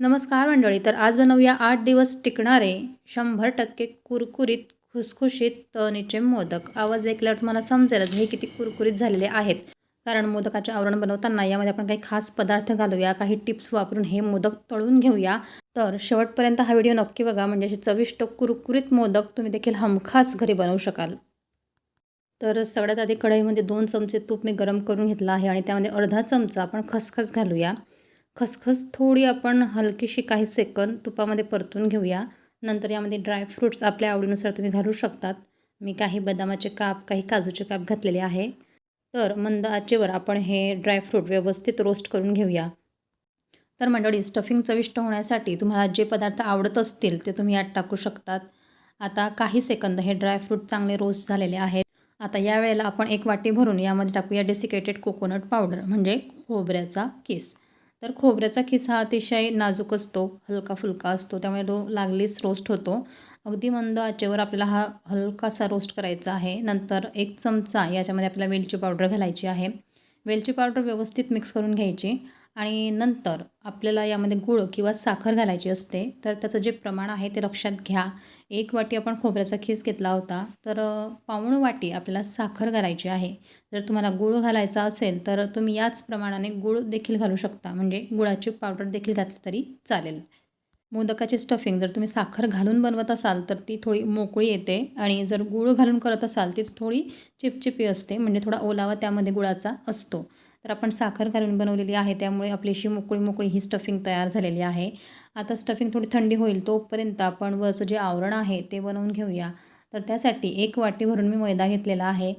नमस्कार मंडळी तर आज बनवूया आठ दिवस टिकणारे शंभर टक्के कुरकुरीत खुसखुशीत तनीचे मोदक. आवाज ऐकल्यावर तुम्हाला समजेलच हे किती कुरकुरीत झालेले आहेत. कारण मोदकाचे आवरण बनवताना यामध्ये आपण काही खास पदार्थ घालूया काही टिप्स वापरून हे मोदक तळून घेऊया. तर शेवटपर्यंत हा व्हिडिओ नक्की बघा म्हणजे असे चविष्ट कुरकुरीत मोदक तुम्ही देखील हमखास घरी बनवू शकाल. तर सगळ्यात आधी कढईमध्ये दोन चमचे तूप मी गरम करून घेतला आहे आणि त्यामध्ये अर्धा चमचा आपण खसखस घालूया. खसखस थोडी आपण हलकीशी काही सेकंद तुपामध्ये परतून घेऊया. नंतर यामध्ये ड्रायफ्रूट्स आपल्या आवडीनुसार तुम्ही घालू शकतात. मी काही बदामाचे काप काही काजूचे काप घातलेले आहे. तर मंद आचेवर आपण हे ड्रायफ्रूट व्यवस्थित रोस्ट करून घेऊया. तर मंडळी स्टफिंग चविष्ट होण्यासाठी तुम्हाला जे पदार्थ आवडत असतील ते तुम्ही यात टाकू शकतात. आता काही सेकंद हे ड्रायफ्रूट चांगले रोस्ट झालेले आहेत. आता या वेळेला आपण एक वाटी भरून यामध्ये टाकूया डेसिकेटेड कोकोनट पावडर म्हणजे खोबऱ्याचा किस. तर खोबऱ्याचा खिस हा अतिशय नाजूक असतो हलका फुलका असतो त्यामुळे तो लागलीच रोस्ट होतो. अगदी मंद आचेवर आपल्याला हा हलकासा रोस्ट करायचा आहे. नंतर एक चमचा याच्यामध्ये आपल्याला वेलची पावडर घालायची आहे. वेलची पावडर व्यवस्थित मिक्स करून घ्यायची. आणि नंतर आपल्याला यामध्ये गूळ किंवा साखर घालायची असते तर त्याचं जे प्रमाण आहे ते लक्षात घ्या. एक वाटी आपण खोबऱ्याचा खीस घेतला होता तर पाऊण वाटी आपल्याला साखर घालायची आहे. जर तुम्हाला गूळ घालायचा असेल तर तुम्ही याच प्रमाणाने गूळ देखील घालू शकता. म्हणजे गुळाची पावडर देखील घातली तरी चालेल. मोदकाची स्टफिंग जर तुम्ही साखर घालून बनवत असाल तर ती थोडी मोकळी येते आणि जर गूळ घालून करत असाल ती थोडी चिपचिपी असते. म्हणजे थोडा ओलावा त्यामध्ये गुळाचा असतो. तर आपण साखर घालून बनवलेली आहे. त्यामुळे आपली अशी मोकळी मोकळी ही स्टफिंग तयार झालेली आहे. आता स्टफिंग थोडी थंडी होईल तोपर्यंत आपण वरचं जे आवरण आहे ते बनवून घेऊया. तर त्यासाठी एक वाटी भरून मी मैदा घेतलेला आहे.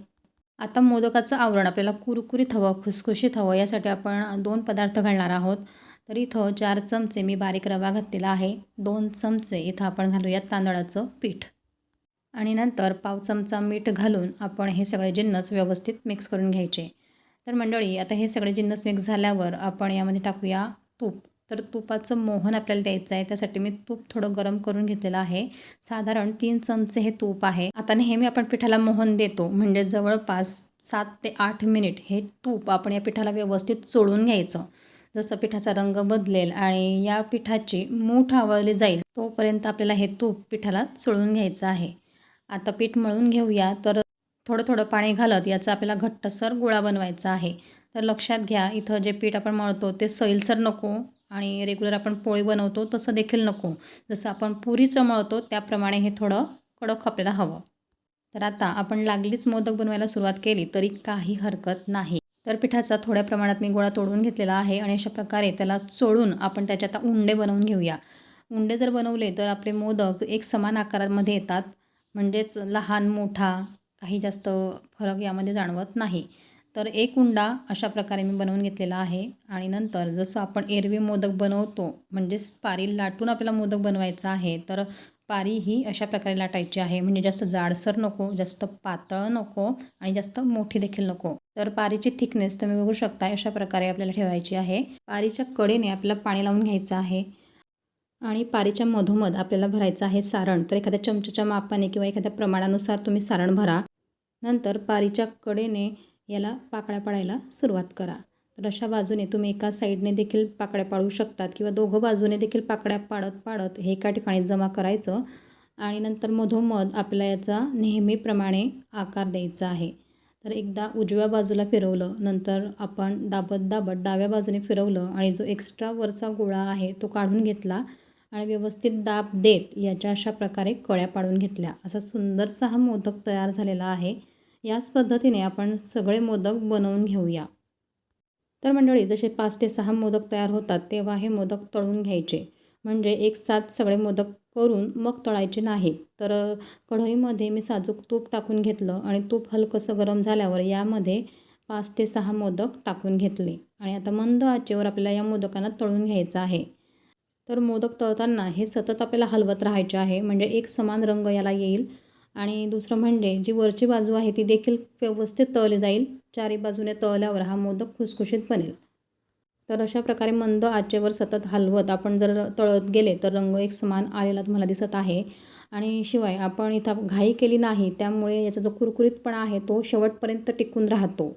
आता मोदकाचं आवरण आपल्याला कुरकुरीत हवं खुसखुशीत हवं यासाठी आपण दोन पदार्थ घालणार आहोत. तर इथं चार चमचे मी बारीक रवा घातलेला आहे. दोन चमचे इथं आपण घालूयात तांदळाचं पीठ. आणि नंतर पाव चमचा मीठ घालून आपण हे सगळे जिन्नस व्यवस्थित मिक्स करून घ्यायचे. तर मंडळी आता हे सगळे जिन्नस मिक्स झाल्यावर आपण यामध्ये टाकूया तूप. तर तुपाचं मोहन आपल्याला द्यायचं आहे. त्यासाठी मी तूप थोडं गरम करून घेतलेलं आहे. साधारण तीन चमचे हे तूप आहे. आता नेहमी आपण पिठाला मोहन देतो. म्हणजे जवळपास सात ते आठ मिनिट हे तूप आपण या पिठाला व्यवस्थित चोळून घ्यायचं. जसं पिठाचा रंग बदलेल आणि या पिठाची मूठ आवळली जाईल तोपर्यंत आपल्याला हे तूप पिठाला चोळून घ्यायचं आहे. आता पीठ मळून घेऊया. तर थोडं थोडं पाणी घालत याचा आपल्याला घट्टसर गोळा बनवायचा आहे. तर लक्षात घ्या इथं जे पीठ आपण मळतो ते सैलसर नको आणि रेग्युलर आपण पोळी बनवतो तसं देखील नको. जसं आपण पुरीचं मळतो त्याप्रमाणे हे थोडं कडक आपल्याला हवं. तर आता आपण लागलीच मोदक बनवायला सुरुवात केली तरी काही हरकत नाही. तर पिठाचा थोड्या प्रमाणात मी गोळा तोडून घेतलेला आहे आणि अशा प्रकारे त्याला चोळून आपण त्याच्यात उंडे बनवून घेऊया. उंडे जर बनवले तर आपले मोदक एक समान आकारामध्ये येतात. म्हणजेच लहान मोठा काही जास्त फरक यामध्ये जाणवत नाही. तर एक उंडा अशा प्रकारे मी बनवून घेतलेला आहे. आणि नंतर जसं आपण एरवी मोदक बनवतो म्हणजेच पारी लाटून आपल्याला मोदक बनवायचा आहे तर पारी ही अशा प्रकारे लाटायची आहे. म्हणजे जास्त जाडसर नको जास्त पातळ नको आणि जास्त मोठी देखील नको. तर पारीची थिकनेस तुम्ही बघू शकता अशा प्रकारे आपल्याला ठेवायची आहे. पारीच्या कडेने आपल्याला पाणी लावून घ्यायचं आहे. आणि पारीच्या मधोमध आपल्याला भरायचं आहे सारण. तर एखाद्या चमच्याच्या मापाने किंवा एखाद्या प्रमाणानुसार तुम्ही सारण भरा. नंतर पारीच्या कडेने याला पाकळ्या पाडायला सुरुवात करा. तर अशा बाजूने तुम्ही एका साईडने देखील पाकळ्या पाडू शकतात किंवा दोघं बाजूने देखील पाकळ्या पाडत पाडत हे एका ठिकाणी जमा करायचं आणि नंतर मधोमध आपल्याला याचा नेहमीप्रमाणे आकार द्यायचा आहे. तर एकदा उजव्या बाजूला फिरवलं नंतर आपण दाबत दाबत डाव्या बाजूने फिरवलं आणि जो एक्स्ट्रा वरचा गोळा आहे तो काढून घेतला. आणि व्यवस्थित दाब देत याच्या अशा प्रकारे कळ्या पाडून घेतल्या. असा सुंदरसा हा मोदक तयार झालेला आहे. याच पद्धतीने आपण सगळे मोदक बनवून घेऊया. तर मंडळी जसे पाच ते सहा मोदक तयार होतात तेव्हा हे मोदक तळून घ्यायचे. म्हणजे एक साथ सगळे मोदक करून मग तळायचे नाहीत. तर कढईमध्ये मी साजूक तूप टाकून घेतलं आणि तूप हलकंसं गरम झाल्यावर यामध्ये पाच ते सहा मोदक टाकून घेतले. आणि आता मंद आचेवर आपल्याला या मोदकांना तळून घ्यायचं आहे. तर मोदक तळताना हे सतत आपल्याला हलवत राहायचे आहे. म्हणजे एक समान रंग याला येईल. आणि दुसरं म्हणजे जी वरची बाजू आहे ती देखील व्यवस्थित तळली जाईल. चारी बाजूने तळल्यावर हा मोदक खुसखुशीत बनेल. तर अशा प्रकारे मंद आचेवर सतत हलवत आपण जर तळत गेले तर रंग एक समान आलेला तुम्हाला दिसत आहे. आणि शिवाय आपण इथं घाई केली नाही त्यामुळे याचा जो कुरकुरीतपणा आहे तो शेवटपर्यंत टिकून राहतो.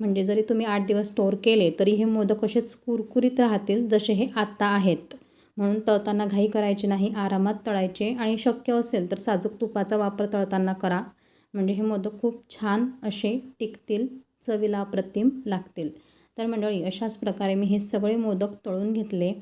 म्हणजे जरी तुम्ही आठ दिवस स्टोअर केले तरी हे मोदक असेच कुरकुरीत राहतील जसे हे आत्ता आहेत. म्हणून तळताना घाई करायची नाही आरामात तळायचे. आणि शक्य असेल तर साजूक तुपाचा वापर तळताना करा. म्हणजे हे मोदक खूप छान असे टिकतील चवीला अप्रतिम लागतील. तर मंडळी अशाच प्रकारे मी हे सगळे मोदक तळून घेतले.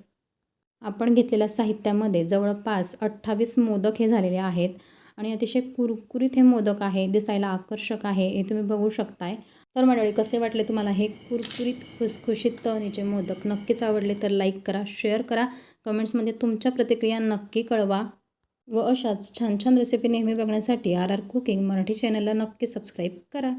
आपण घेतलेल्या साहित्यामध्ये जवळपास अठ्ठावीस मोदक हे झालेले आहेत. आणि अतिशय कुरकुरीत हे मोदक आहे दिसायला आकर्षक आहे. हे तुम्ही बघू शकताय. तर मंडळी कसे वाटले तुम्हाला हे कुरकुरीत खुसखुशीत तवणीचे मोदक? नक्कीच आवडले तर लाईक करा शेअर करा. कमेंट्समध्ये तुमच्या प्रतिक्रिया नक्की कळवा. व अशाच छान छान रेसिपी नेहमी बघण्यासाठी आर आर कुकिंग मराठी चॅनलला नक्की सबस्क्राईब करा.